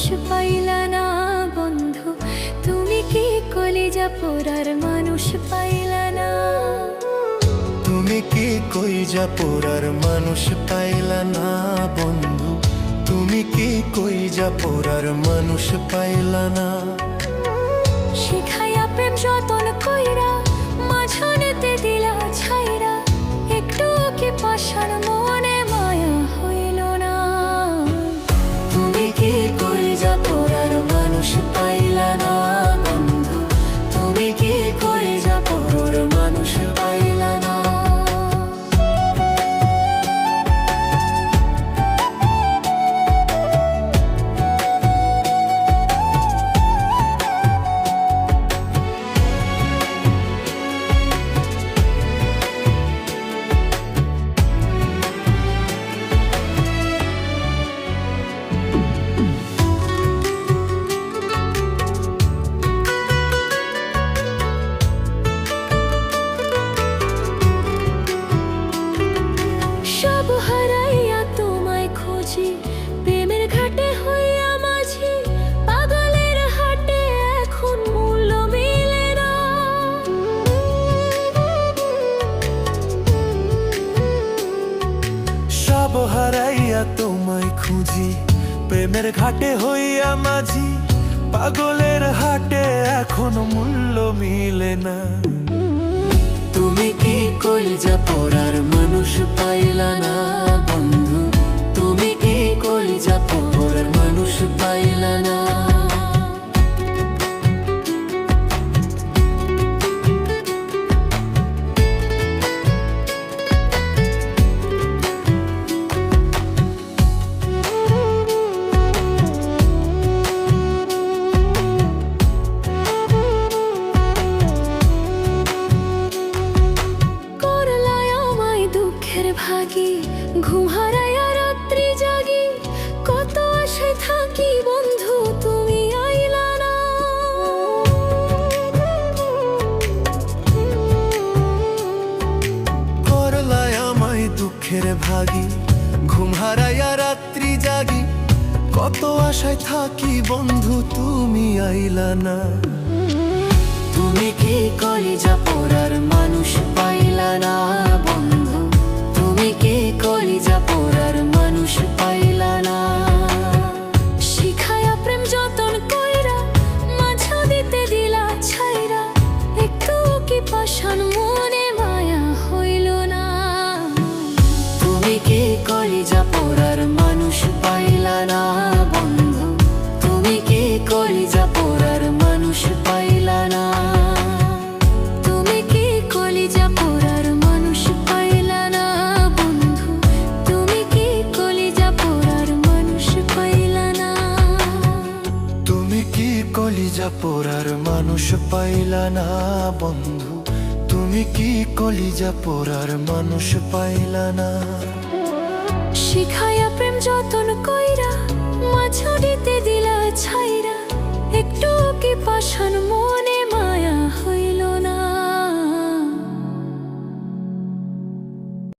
মানুষ পাইলা না বন্ধু? তুমি কি কলিজা পোড়ার মানুষ পাইলা না? তুমি কি কইজা পোড়ার মানুষ পাইলা না বন্ধু? তুমি কি কইজা পোড়ার মানুষ পাইলা না? শিখাইয়া প্রেম যতন কইরা হারাইয়া তোমায় খুঁজি। প্রেমের ঘাটে হইয়া মাঝি। পাগলের হাটে এখন মূল্য মিলে না। তুমি কি কলিজা দুঃখের ভাগি ঘুম হারাইয়া রাত্রি জাগি। কত আশায় থাকি বন্ধু তুমি আইলা না। করলায় আমায় দুঃখের ভাগি ঘুম হারাইয়া রাত্রি জাগি। কত আশায় থাকি বন্ধু তুমি আইলা না। তুমি কি কলিজা পড়ার মানুষ পাইলা না। কলিজা পোড়ার মানুষ পাইলা না, বন্ধু। তুমি কি কলিজা পোড়ার মানুষ পাইলা না? শিখাইয়া প্রেম যতন কইরা, মাঝারিতে দিলা ছাইরা, একটু কি পাশান মনে